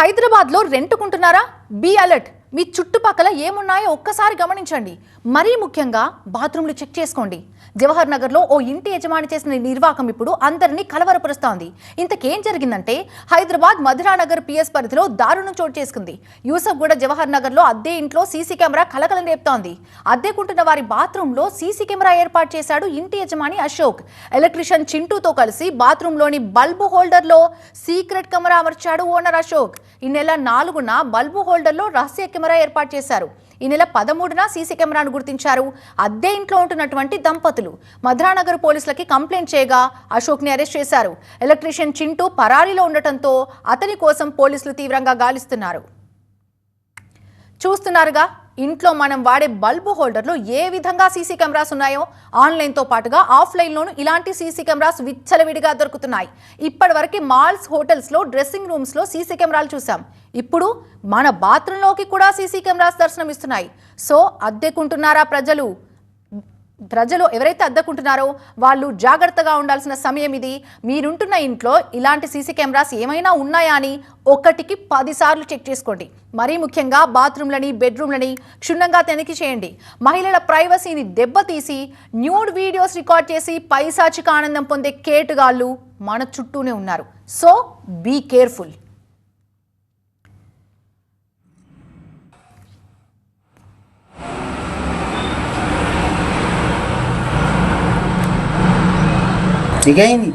హైదరాబాద్లో రెంటుకుంటున్నారా? Be alert. మీ చుట్టుపక్కల ఏమున్నాయో ఒక్కసారి గమనించండి. మరీ ముఖ్యంగా బాత్రూమ్లు చెక్ చేసుకోండి. జవహర్ నగర్లో ఓ ఇంటి యజమాని చేసిన నిర్వాకం ఇప్పుడు అందరినీ కలవరపరుస్తోంది. ఇంతకేం జరిగిందంటే హైదరాబాద్ మధురానగర్ పిఎస్ పరిధిలో దారుణం చోటు చేసుకుంది. యూసఫ్గూడ జవహర్ నగర్లో అద్దె ఇంట్లో సీసీ కెమెరా కలకలం రేపుతోంది. అద్దెకుంటున్న వారి బాత్రూంలో సీసీ కెమెరా ఏర్పాటు చేశాడు ఇంటి యజమాని అశోక్. ఎలక్ట్రీషియన్ చింటూతో కలిసి బాత్రూంలోని బల్బు హోల్డర్లో సీక్రెట్ కెమెరా అమర్చాడు ఓనర్ అశోక్. ఈ నెల నాలుగున బల్బు హోల్డర్లో రహస్య కెమెరా ఏర్పాటు చేశారు. ఈ నెల పదమూడున సీసీ కెమెరాను గుర్తించారు. అద్దె ఇంట్లో ఉంటున్నటువంటి దంపతులు. మధురానగర్ పోలీసులకి కంప్లైంట్ చేయగా అశోక్ని అరెస్ట్ చేశారు. ఎలక్ట్రీషియన్ చింటూ పరారీలో ఉండటంతో అతని కోసం పోలీసులు తీవ్రంగా గాలిస్తున్నారు. చూస్తున్నారుగా ఇంట్లో మనం వాడే బల్బు హోల్డర్లో ఏ విధంగా సీసీ కెమెరాస్ ఉన్నాయో ఆన్లైన్తో పాటుగా ఆఫ్లైన్లోనూ ఇలాంటి సీసీ కెమెరాస్ విచ్చలవిడిగా దొరుకుతున్నాయి. ఇప్పటివరకు మాల్స్ హోటల్స్లో డ్రెస్సింగ్ రూమ్స్లో సీసీ కెమెరాలు చూసాం ఇప్పుడు మన బాత్రూంలోకి కూడా సీసీ కెమెరాస్ దర్శనమిస్తున్నాయి. సో అద్దెకుంటున్నారా ప్రజలు? ప్రజలు ఎవరైతే అద్దకుంటున్నారో వాళ్ళు జాగ్రత్తగా ఉండాల్సిన సమయం ఇది. మీరుంటున్న ఇంట్లో ఇలాంటి సీసీ కెమెరాస్ ఏమైనా ఉన్నాయా అని ఒకటికి పదిసార్లు చెక్ చేసుకోండి. మరీ ముఖ్యంగా బాత్రూంలని బెడ్రూమ్లని క్షుణ్ణంగా తనిఖీ చేయండి. మహిళల ప్రైవసీని దెబ్బతీసి న్యూడ్ వీడియోస్ రికార్డ్ చేసి పైశాచిక ఆనందం పొందే కేటుగాళ్ళు మన చుట్టూనే ఉన్నారు. So be careful. 你给你